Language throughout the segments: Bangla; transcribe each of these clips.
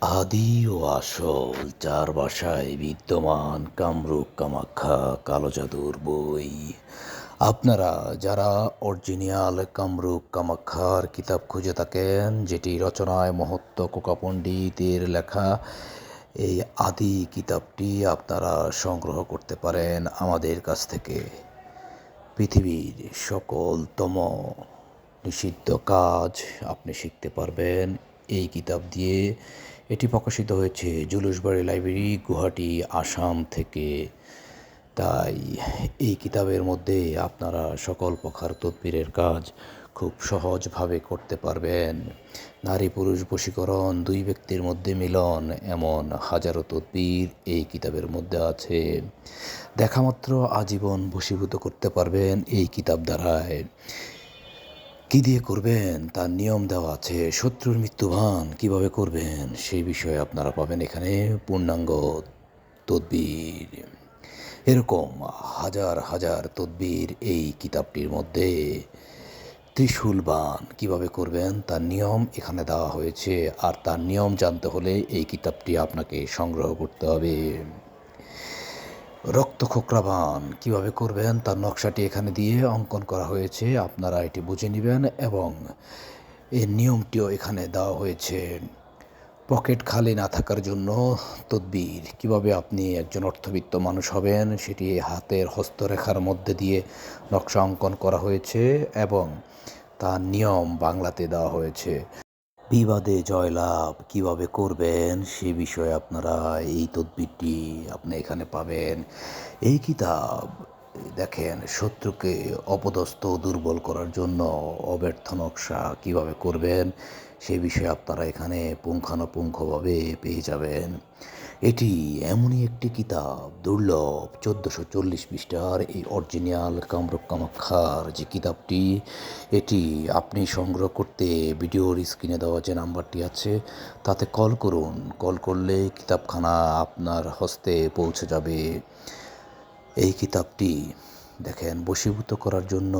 আদি ও আসল চার বাসায় বিদ্যমান কামরূপ, কামাখ্যা কালো জাদুর বই। আপনারা যারা অরিজিনিয়াল কামরূপ, কামাখ্যার কিতাব খুঁজে থাকেন, যেটি রচনায় মহত্ব কোকা পণ্ডিতের লেখা, এই আদি কিতাবটি আপনারা সংগ্রহ করতে পারেন আমাদের কাছ থেকে। পৃথিবীর সকলতম নিষিদ্ধ কাজ আপনি শিখতে পারবেন এই কিতাব দিয়ে। এটি প্রকাশিত হয়েছে জুলুসবাড়ি লাইব্রেরি, গুয়াহাটি, আসাম থেকে। তাই এই কিতাবের মধ্যে আপনারা সকল প্রকার তদবিরের কাজ খুব সহজভাবে করতে পারবেন। নারী পুরুষ বশীকরণ, দুই ব্যক্তির মধ্যে মিলন, এমন হাজারো তদবির এই কিতাবের মধ্যে আছে। দেখামাত্র আজীবন বশীভূত করতে পারবেন এই কিতাব দ্বারায়। কি দিয়ে করবেন? তার নিয়ম দেওয়া আছে। শত্রুর মৃত্যুবান কীভাবে করবেন? সেই বিষয়ে আপনারা পাবেন এখানে পূর্ণাঙ্গ তদবির। এরকম হাজার হাজার তদবির এই কিতাবটির মধ্যে। ত্রিশূল বান কীভাবে করবেন? তার নিয়ম এখানে দেওয়া হয়েছে। আর তার নিয়ম জানতে হলে এই কিতাবটি আপনাকে সংগ্রহ করতে হবে। রক্ত খোকরাবান। কীভাবে করবেন? তার নকশাটি এখানে দিয়ে অঙ্কন করা হয়েছে। আপনারা এটি বুঝে নেবেন এবং এই নিয়মটিও এখানে দেওয়া হয়েছে। পকেট খালি না থাকার জন্য তদবির। কীভাবে আপনি একজন অর্থবিত্ত মানুষ হবেন, সেটি হাতের হস্তরেখার মধ্যে দিয়ে নকশা অঙ্কন করা হয়েছে এবং তার নিয়ম বাংলাতে দেওয়া হয়েছে। বিবাদে জয়লাভ কীভাবে করবেন সে বিষয়ে আপনারা এই তদবিরটি আপনি এখানে পাবেন। এই কিতাব, দেখেন, শত্রুকে অপদস্থ দুর্বল করার জন্য অব্যর্থ নকশা কীভাবে করবেন সে বিষয়ে আপনারা এখানে পুঙ্খানুপুঙ্খভাবে পেয়ে যাবেন। এটি এমনই একটি কিতাব, দুর্লভ, চোদ্দোশো চল্লিশ পৃষ্ঠার এই অরিজিনাল কামরূপ কামাখ্যার যে কিতাবটি, এটি আপনি সংগ্রহ করতে ভিডিওর স্ক্রিনে দেওয়া যে নাম্বারটি আছে, তাতে কল করুন। কল করলে কিতাবখানা আপনার হস্তে পৌঁছে যাবে। এই কিতাবটি দেখেন, বশীভূত করার জন্য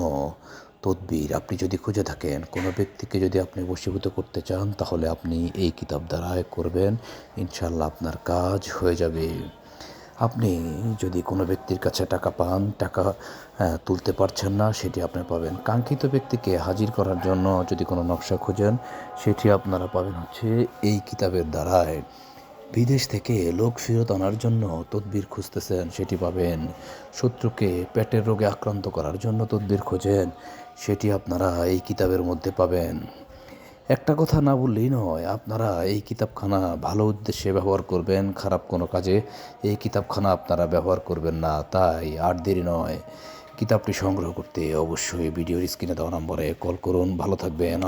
তদবির। আপনি যদি খুঁজে থাকেন, কোনো ব্যক্তিকে যদি আপনি বশীভূত করতে চান, তাহলে আপনি এই কিতাব দ্বারায় করবেন। ইনশাল্লাহ আপনার কাজ হয়ে যাবে। আপনি যদি কোনো ব্যক্তির কাছে টাকা পান, টাকা তুলতে পারছেন না, সেটি আপনি পাবেন। কাঙ্ক্ষিত ব্যক্তিকে হাজির করার জন্য যদি কোনো নকশা খোঁজেন, সেটি আপনারা পাবেন হচ্ছে এই কিতাবের দ্বারায়। বিদেশ থেকে লোক ফেরত আনার জন্য তদবির খুঁজতেছেন, সেটি পাবেন। শত্রুকে পেটের রোগে আক্রান্ত করার জন্য তদবির খোঁজেন, সেটি আপনারা এই কিতাবের মধ্যে পাবেন। একটা কথা না বললেই নয়, আপনারা এই কিতাবখানা ভালো উদ্দেশ্যে ব্যবহার করবেন, খারাপ কোনো কাজে এই কিতাবখানা আপনারা ব্যবহার করবেন না, তাই আর দেরি নয়। কিতাবটি সংগ্রহ করতে অবশ্যই ভিডিওর স্ক্রিনে দেওয়া নম্বরে কল করুন। ভালো থাকবেন।